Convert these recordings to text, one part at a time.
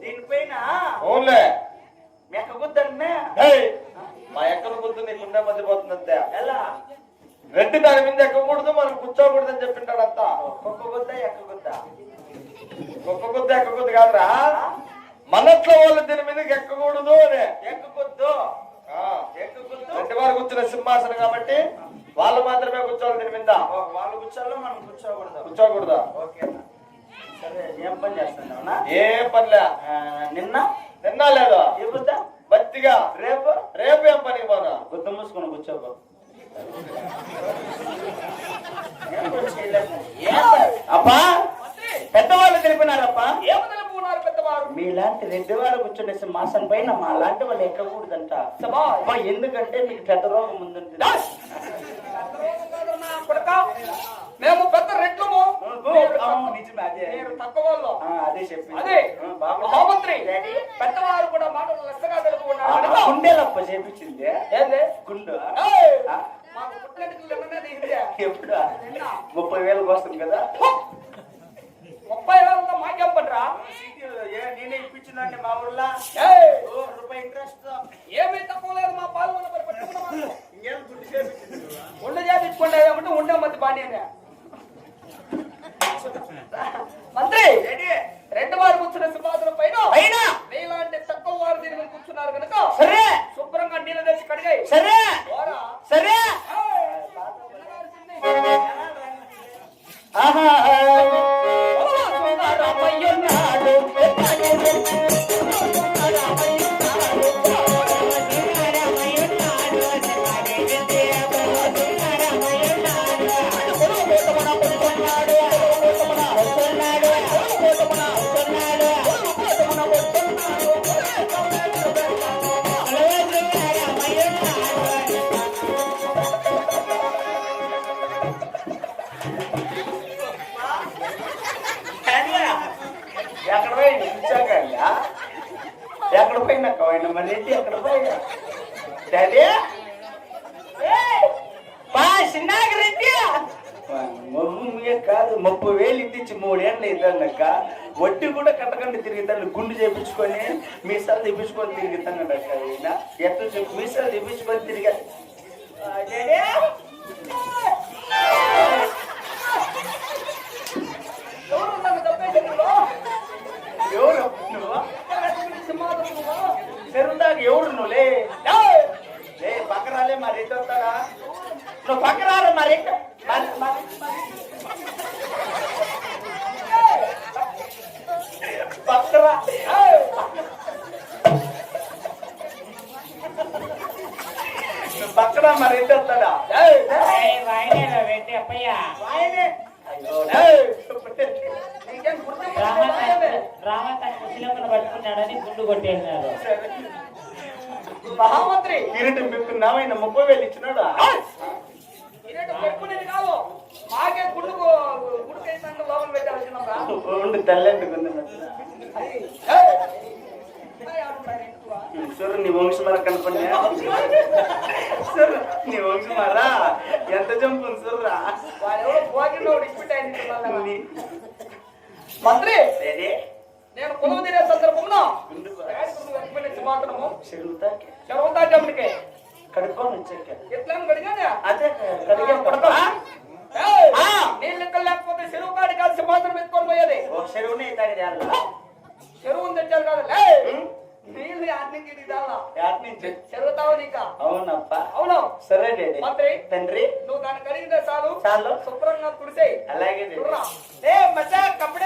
దీనిపైన ఓన్లే. మెక్కగుద్దన్నే ఏయ్, మా ఎక్కడ బుద్ధి నీకుండే మధ్య పోతుందంతే. ఎలా? రెడ్డి దాని మీద ఎక్కకూడదు మనం కూర్చోకూడదు అని చెప్పింటాడు అంతా కుక్క గుద్ద ఎక్క గుద్ద ఎక్కకూడదు కాదురా మనట్లో వాళ్ళు దీని మీదకి ఎక్కకూడదు అని. ఎక్కగుద్దు ఆ, ఎక్కగుద్దు రెడ్డి వారు కూర్చున్న సింహాసనం కాబట్టి వాళ్ళు మాత్రమే కూర్చోవాలి దీని మీద. వాళ్ళు కూర్చోాలో మనం కూర్చోకూడదు? కూర్చోకూడదు? ఓకేనా సరే ఏం పని చేస్తున్నావునా ఏ పనిలే. నిన్న? తిన్నా లేదు? ఏ గుద్ద బతిగా రేపు? రేపు ఏం పనికి పోనా గుద్ద మూసుకొని పని? అప్పా పెద్దవాళ్ళు తెలిపినారప్ప మీలాంటి రెడ్డి వారు కూర్చునే సింహాసనం పైన మా లాంటి వాళ్ళు ఎక్కకూడదంట. ఎందుకంటే మీకు పెద్ద రోగం ముందుంటుంది కొడకా, మేము పెద్ద రెట్లము మీరు తక్కువ అదే చెప్పి. అదే. మహామంత్రి పెద్దవారు కూడా మాటలు లెక్కగా తెలుపుకున్నారు. గుండెలప్ప చేపించింది. ఏంది? గుండు. మాకు హిందీ. ఎప్పుడు? ముప్పై వేలకు వస్తుంది కదా. ముప్పై వేలతో మాకేం పడరా నేనే ఇప్పించిందండి మా ఊర్లో ఏయ్! ఓ, రూపాయి ఇంట్రెస్ట్ ఏమీ తక్కువ లేదు మా పాల్గొన్న మరి పెట్టుకున్నాము ఇంకేం దుడ్డు చేపించింది ఉండ చేపించుకుంటే మంది బాణ్యనే మంత్రి రెండు వారు కూర్చున్న సింహాసనం పైన పైన! నీలాంటి తక్కువ వారు దీని మీద కూర్చున్నారు కనుక సరే! శుభ్రంగా నీళ్ళు తెచ్చి కడిగాయి. సరే. సరే! అక్కడ పోయినా పోయినా మరి ఏంటి అక్కడ పోయినా. డాడీ? బా చిన్నాక కాదు ముప్పై వేలు ఇచ్చి మూడేళ్ళు ఇద్దన్నక్క వడ్డీ కూడా కట్టకుండా తిరుగుతాను గుండు చేపించుకొని మీసాలు తెప్పించుకొని తిరుగుతాను అక్క ఎట్లా చెప్పు మీసాలు తెప్పించుకొని తిరిగా. ఎవరు? చెరువుదాకా ఎవరు నువ్వు లే ఏయ్! లే పక్క రాలే మరి ఎటు వస్తాడా నువ్వు పక్క రాలే మరి ఎటు? మరి- మరి- పక్క రా ఏయ్! నువ్వు పక్కన మరి ఎటు వస్తాడా ఏయ్! వాయినేరా వెంటి అప్పయ్య ఆయనే అయ్యో ఏయ్! పట్టుకున్నాడని గుండు కొట్టేసినారు. మహామంత్రి! కిరీటం పెట్టుకున్నావు ముప్పై వేలు ఇచ్చినాడా? ఇదేంటో పెట్టుకునేది కాదు. మాకే గుండుకు గుడికైతే లోపల పెట్టాల్సినరా ఉండి తెల్లంటుకుంది సరే నీ వంశమర కనపడి సరే నీ వంశమరా ఎంత జంపు సుర్రా మంత్రి! నేను కొలువు తీరే సందర్భంలో మాత్రము చెరువుతా జమ్మిడికి కడుక్కొని వచ్చాక ఎట్లా కడిగానే అదే కడిగే? ఆ! నీళ్ళు లెక్కలు లేకపోతే చెరువు కాడి కలిసి మాత్రం ఎత్తుకొని పోయేది చేయాలి చెరువు తెచ్చారు కాదు లే నీళ్ళు చెరువు నీక అవునప్ప అవును సరే మంత్రి తండ్రి నువ్వు దాన్ని కడిగితే చాలు చాలు శుభ్రంగా తుడిసేయి అలాగే మచ్చా కప్పుడే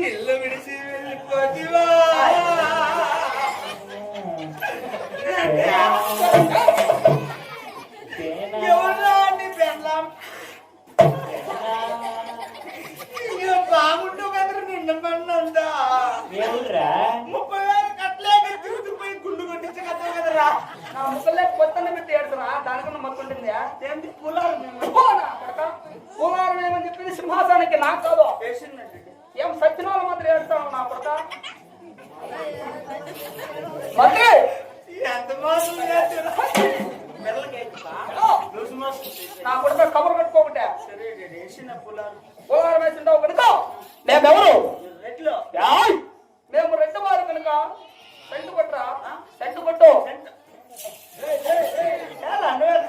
ఇల్లు విడిచి వెళ్ళిపోతివా బాగుంటూ నిన్న పడిన ముప్పై వేలు కట్టలే తిరుగుతుపోయి గుండు కొట్టించే కథ కదరా? నా ముక్కలే పొత్తనే పెట్టి ఏడుతున్నా దానికన్నా మొత్తుంటుంది ఏంటి పులారు మేము పులారు? మేమని చెప్పింది సింహాసనానికి నాకు కాదు. బా. లూసు మోసం చేసేది. నా కొడక కబురు కట్టుకోకుంటే సరే, నేను వేసిన పులారం. వేసింటావు కనుక మేమెవరు! మేము రెండు వారు కనుక సెంటు కొట్టరా సెంటు కొట్టు చాలా అనువే-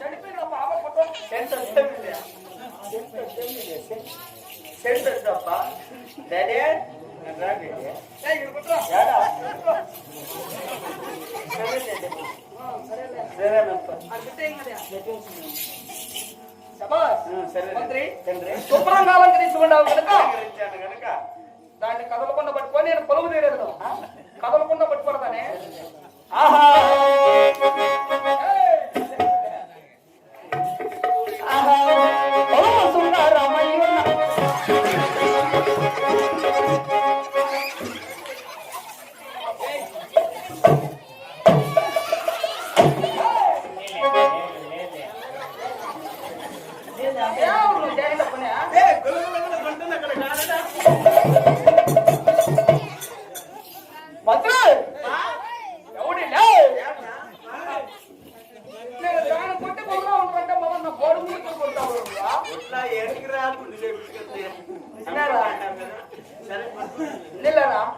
చెడిపోయిన పాప కొట్టు సెంట్ వస్తుంది. సెంట్ వస్తుంది. సెంట్ వద్దప్ప. డాడీ, నేను రా డాడీ. ఏయ్, ఇక్కడ కొట్టురా. ఏడా? సరే డాడీ. సరేనప్ప. ఆ చెట్టు ఏం కదా? శభాష్. ఆ, సరే మంత్రి తండ్రి. శుభ్రంగా అలంకరించుకున్నావు కనుక. గనుక దాన్ని కదలకుండా పట్టుకొని నేను పొలము తీరేదు కదలకుండా పట్టుకోరదానే ఆహా ఆహా!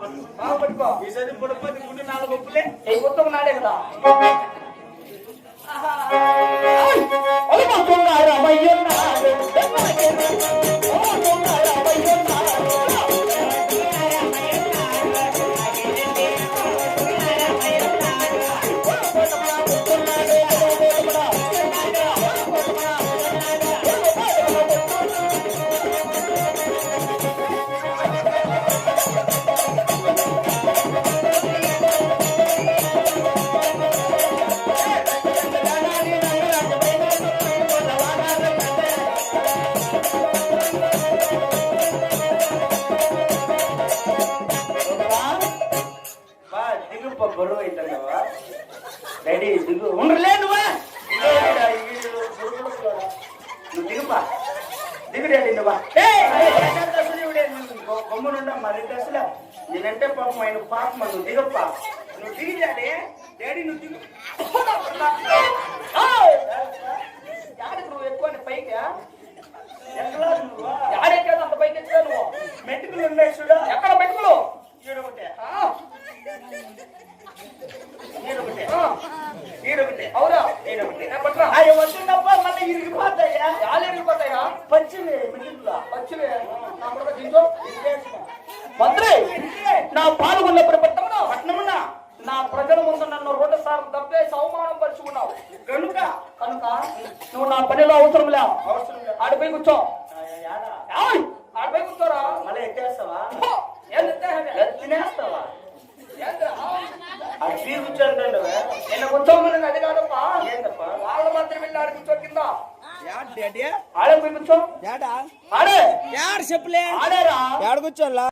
నిల్లరా బాగా పట్టుకో ఈసారి పుడపతి గుండు నాలుగు ఒప్పులే ఈ గుర్తుకు నాడే కదా బా గమ్మునుండ మరి అసలు నేనంటే పాపం ఆయన పాపం నువ్వు దిగప్పా. నువ్వు దిగి డాడీ డాడీ నువ్వు దిగు. యాడికి నువ్వు ఎక్కువ పైకి? ఎట్లా నువ్వా? యాడెక్కేది అంత పైకి ఎక్కా నువ్వు? మెట్టుకులు ఉన్నాయి చూడా. ఎక్కడ పెట్టుకో ఈడొకటే అవురా. ఈడొకటే వస్తుందప్ప మళ్ళీ ఇరిగిపోతాయా యాలు ఎరిగిపోతాయా పచ్చివి మిగిలిలో పచ్చివే నా దించు మంత్రి నా పాల్గొన్నప్పుడు పట్టమున పట్నమున నా ప్రజల ముందు నన్ను రెండు సార్లు దప్పేసి అవమానం పరుచుకున్నావు. కనుక కనుక నువ్వు నా పనిలో అవసరం లేవు అవసరం లేదు. ఆడిపోయి కూర్చో! ఆడిపోయి కూర్చోరా. మళ్ళీ ఎత్తేస్తావా? తినేస్తావా! అది కూర్చోండి నిన్న కూర్చోమని అది కాదప్పా. ఏందప్ప? వాళ్ళ మాత్రం వెళ్ళి ఆడి కూర్చో కింద. ఆడే పోయి కూర్చో? యాడా? ఆడే. యాడ్ చెప్పులే. ఆడేరా. యాడ కూర్చోాలా